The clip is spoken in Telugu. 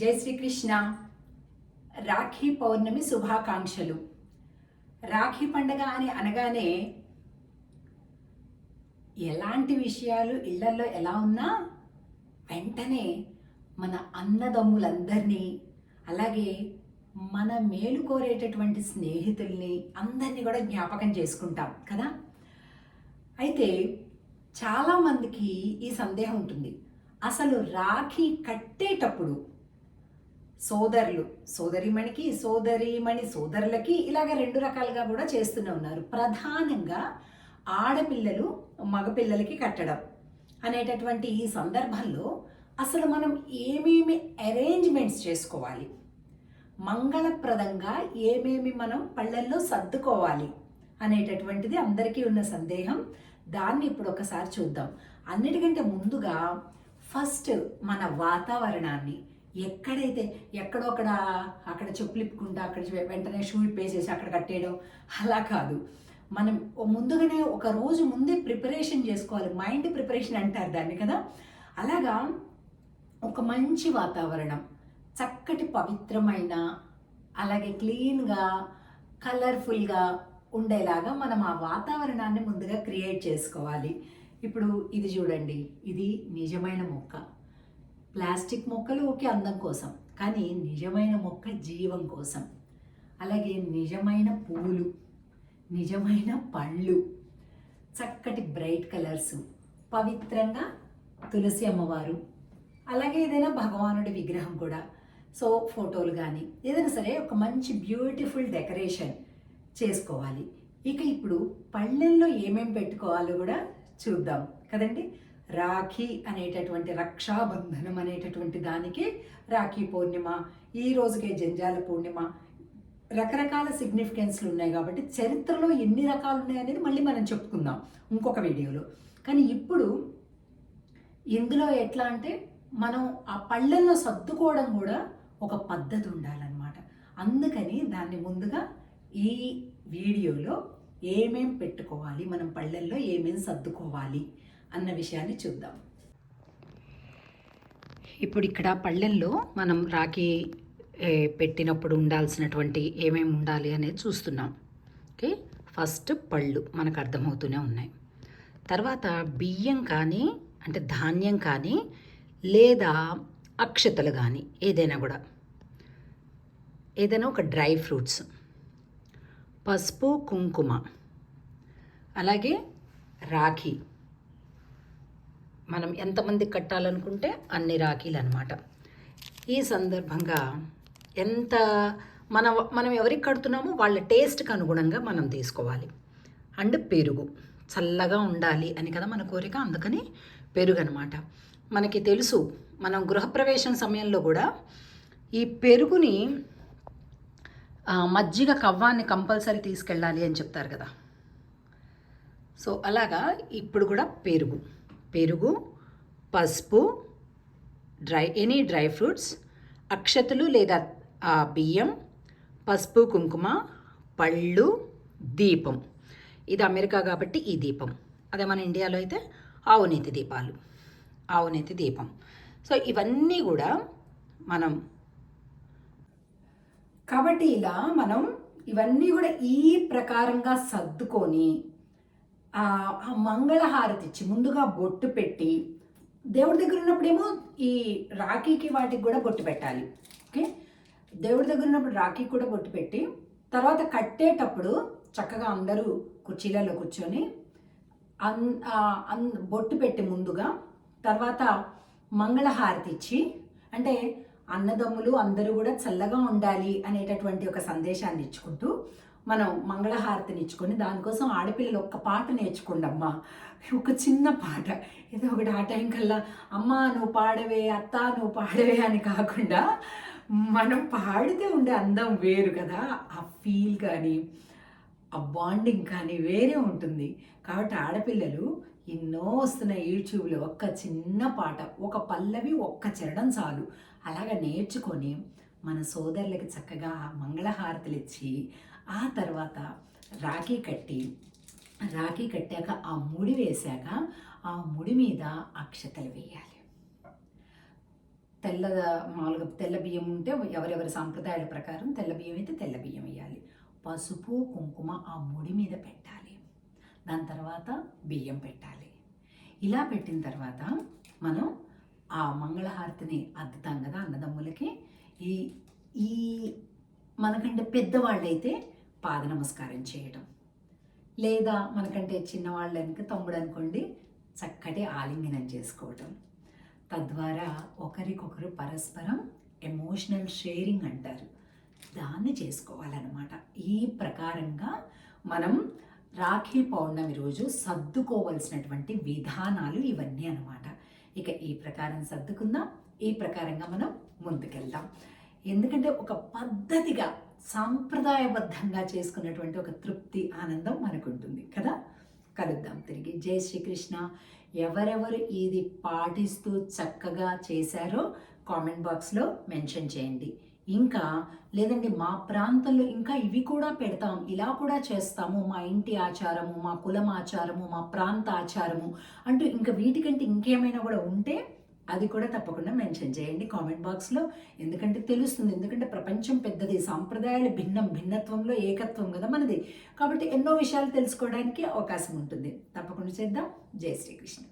జై శ్రీకృష్ణ. రాఖీ పౌర్ణమి శుభాకాంక్షలు. రాఖీ పండగ అని అనగానే ఎలాంటి విషయాలు ఇళ్ళలో ఎలా ఉన్నా వెంటనే మన అన్నదమ్ములందరినీ అలాగే మన మేలు కోరేటటువంటి స్నేహితుల్ని అందరినీ కూడా జ్ఞాపకం చేసుకుంటాం కదా? అయితే చాలామందికి ఈ సందేహం ఉంటుంది. అసలు రాఖీ కట్టేటప్పుడు సోదరులు సోదరిమణికి సోదరిమణి సోదరులకి ఇలాగ రెండు రకాలుగా కూడా చేస్తూనే ఉన్నారు. ప్రధానంగా ఆడపిల్లలు మగపిల్లలకి కట్టడం అనేటటువంటి ఈ సందర్భంలో అసలు మనం ఏమేమి అరేంజ్మెంట్స్ చేసుకోవాలి? మంగళప్రదంగా ఏమేమి మనం పళ్ళల్లో సర్దుకోవాలి అనేటటువంటిది అందరికీ ఉన్న సందేహం. దాన్ని ఇప్పుడు ఒకసారి చూద్దాం. అన్నిటికంటే ముందుగా ఫస్ట్ మన వాతావరణాన్ని ఎక్కడైతే ఎక్కడో అక్కడ అక్కడ అక్కడ వెంటనే షూ ఇప్పేసేసి అక్కడ కట్టేయడం అలా కాదు. మనం ముందుగానే ఒక రోజు ముందే ప్రిపరేషన్ చేసుకోవాలి. మైండ్ ప్రిపరేషన్ అంటారు దాన్ని కదా? అలాగా ఒక మంచి వాతావరణం చక్కటి పవిత్రమైన అలాగే క్లీన్గా కలర్ఫుల్గా ఉండేలాగా మనం ఆ వాతావరణాన్ని ముందుగా క్రియేట్ చేసుకోవాలి. ఇప్పుడు ఇది చూడండి. ఇది నిజమైన మొక్క. ప్లాస్టిక్ మొక్కలు ఓకే అందం కోసం కానీ నిజమైన మొక్క జీవం కోసం. అలాగే నిజమైన పువ్వులు నిజమైన పళ్ళు చక్కటి బ్రైట్ కలర్స్ పవిత్రంగా తులసి అమ్మవారు అలాగే ఏదైనా భగవానుడి విగ్రహం కూడా. సో ఫోటోలు కానీ ఏదైనా సరే ఒక మంచి బ్యూటిఫుల్ డెకరేషన్ చేసుకోవాలి. ఇక ఇప్పుడు పళ్ళెల్లో ఏమేమి పెట్టుకోవాలో కూడా చూద్దాం కదండి? రాఖీ అనేటటువంటి రక్షాబంధనం అనేటటువంటి దానికి రాఖీ పూర్ణిమ ఈ రోజుకే జంజాల పూర్ణిమ రకరకాల సిగ్నిఫికెన్స్లు ఉన్నాయి కాబట్టి చరిత్రలో ఎన్ని రకాలు ఉన్నాయి అనేది మళ్ళీ మనం చెప్పుకుందాం ఇంకొక వీడియోలో. కానీ ఇప్పుడు ఇందులో ఎట్లా అంటే మనం ఆ పళ్ళల్లో సర్దుకోవడం కూడా ఒక పద్ధతి ఉండాలన్నమాట. అందుకని దాన్ని ముందుగా ఈ వీడియోలో ఏమేం పెట్టుకోవాలి మనం పళ్ళల్లో ఏమేం సర్దుకోవాలి అన్న విషయాన్ని చూద్దాం. ఇప్పుడు ఇక్కడ పళ్ళెంలో మనం రాఖీ పెట్టినప్పుడు ఉండాల్సినటువంటి ఏమేమి ఉండాలి అనేది చూస్తున్నాం. ఓకే? ఫస్ట్ పళ్ళు మనకు అర్థమవుతూనే ఉన్నాయి. తర్వాత బియ్యం కానీ అంటే ధాన్యం కానీ లేదా అక్షతలు కానీ ఏదైనా కూడా. ఏదైనా ఒక డ్రై ఫ్రూట్స్. పసుపు కుంకుమ. అలాగే రాఖీ. మనం ఎంతమంది కట్టాలనుకుంటే అన్ని రాఖీలు అనమాట ఈ సందర్భంగా ఎంత మన మనం ఎవరికి కడుతున్నామో వాళ్ళ టేస్ట్కి అనుగుణంగా మనం తీసుకోవాలి. అండ్ పెరుగు. చల్లగా ఉండాలి అని కదా మన కోరిక అందుకని పెరుగు అనమాట మనకి తెలుసు మనం గృహప్రవేశం సమయంలో కూడా ఈ పెరుగుని మజ్జిగ కవ్వాన్ని కంపల్సరీ తీసుకెళ్ళాలి అని చెప్తారు కదా. సో అలాగా ఇప్పుడు కూడా పెరుగు. పెరుగు పసుపు డ్రై ఎనీ డ్రై ఫ్రూట్స్ అక్షతలు లేదా బియ్యం పసుపు కుంకుమ పళ్ళు దీపం. ఇది అమెరికా కాబట్టి ఈ దీపం. అదే మన ఇండియాలో అయితే ఆవునేతి దీపాలు ఆవునేతి దీపం. సో ఇవన్నీ కూడా మనం కాబట్టి ఇలా మనం ఇవన్నీ కూడా ఈ ప్రకారంగా సర్దుకొని ఆ మంగళహారతి ఇచ్చి ముందుగా బొట్టు పెట్టి దేవుడి దగ్గర ఉన్నప్పుడేమో ఈ రాఖీకి వాటికి కూడా బొట్టు పెట్టాలి. ఓకే? దేవుడి దగ్గర ఉన్నప్పుడు రాఖీకి కూడా బొట్టు పెట్టి తర్వాత కట్టేటప్పుడు చక్కగా అందరూ కుర్చీలలో కూర్చొని అన్ అన్ బొట్టు పెట్టి ముందుగా తర్వాత మంగళహారతి ఇచ్చి అంటే అన్నదమ్ములు అందరూ కూడా చల్లగా ఉండాలి అనేటటువంటి ఒక సందేశాన్ని ఇచ్చుకుంటూ మనం మంగళహారతిని ఇచ్చుకొని దానికోసం ఆడపిల్లలు ఒక్క పాట నేర్చుకోండమ్మా. ఒక చిన్న పాట. ఏదో ఒకటి ఆ టైం కల్లా అమ్మ నువ్వు పాడవే అత్త నువ్వు పాడవే అని కాకుండా మనం పాడితే ఉండే అందం వేరు కదా. ఆ ఫీల్ కానీ ఆ బాండింగ్ కానీ వేరే ఉంటుంది. కాబట్టి ఆడపిల్లలు ఎన్నో వస్తున్నాయి యూట్యూబ్లో. ఒక్క చిన్న పాట ఒక పల్లవి ఒక్క చరణం చాలు. అలాగ నేర్చుకొని మన సోదరులకి చక్కగా మంగళహారతులు ఇచ్చి ఆ తర్వాత రాఖీ కట్టి రాఖీ కట్టాక ఆ ముడి వేశాక ఆ ముడి మీద అక్షతలు వేయాలి. తెల్ల మామూలుగా తెల్ల బియ్యం ఉంటే ఎవరెవరి సాంప్రదాయాల ప్రకారం తెల్ల బియ్యం అయితే తెల్ల బియ్యం వేయాలి. పసుపు కుంకుమ ఆ ముడి మీద పెట్టాలి. దాని తర్వాత బియ్యం పెట్టాలి. ఇలా పెట్టిన తర్వాత మనం ఆ మంగళహారతిని అద్దుతాం కదా అన్నదమ్ములకి. ఈ ఈ మనకంటే పెద్దవాళ్ళైతే పాద నమస్కారం చేయటం. లేదా మనకంటే చిన్నవాళ్ళు అనుక తమ్ముడు అనుకోండి చక్కటి ఆలింగనం చేసుకోవటం. తద్వారా ఒకరికొకరు పరస్పరం ఎమోషనల్ షేరింగ్ అంటారు. దాన్ని చేసుకోవాలన్నమాట. ఈ ప్రకారంగా మనం రాఖీ పౌర్ణమి రోజు సర్దుకోవలసినటువంటి విధానాలు ఇవన్నీ అనమాట ఇక ఈ ప్రకారం సర్దుకుందాం. ఈ ప్రకారంగా మనం ముందుకెళ్దాం. ఎందుకంటే ఒక పద్ధతిగా సాంప్రదాయబద్ధంగా చేసుకున్నటువంటి ఒక తృప్తి ఆనందం మనకు ఉంటుంది కదా? కలుద్దాం తిరిగి. జై శ్రీకృష్ణ. ఎవరెవరు ఇది పాటిస్తూ చక్కగా చేశారో కామెంట్ బాక్స్లో మెన్షన్ చేయండి. ఇంకా లేదండి మా ప్రాంతంలో ఇంకా ఇవి కూడా పెడతాం ఇలా కూడా చేస్తాము మా ఇంటి ఆచారము మా కులం ఆచారము మా ప్రాంత ఆచారము అంటూ ఇంకా వీటికంటే ఇంకేమైనా కూడా ఉంటే అది కూడా తప్పకుండా మెన్షన్ చేయండి కామెంట్ బాక్స్లో. ఎందుకంటే తెలుస్తుంది ఎందుకంటే ప్రపంచం పెద్దది సాంప్రదాయాలు భిన్నం భిన్నత్వంలో ఏకత్వం కదా మనది. కాబట్టి ఎన్నో విషయాలు తెలుసుకోవడానికి అవకాశం ఉంటుంది. తప్పకుండా చేద్దాం. జై శ్రీకృష్ణ.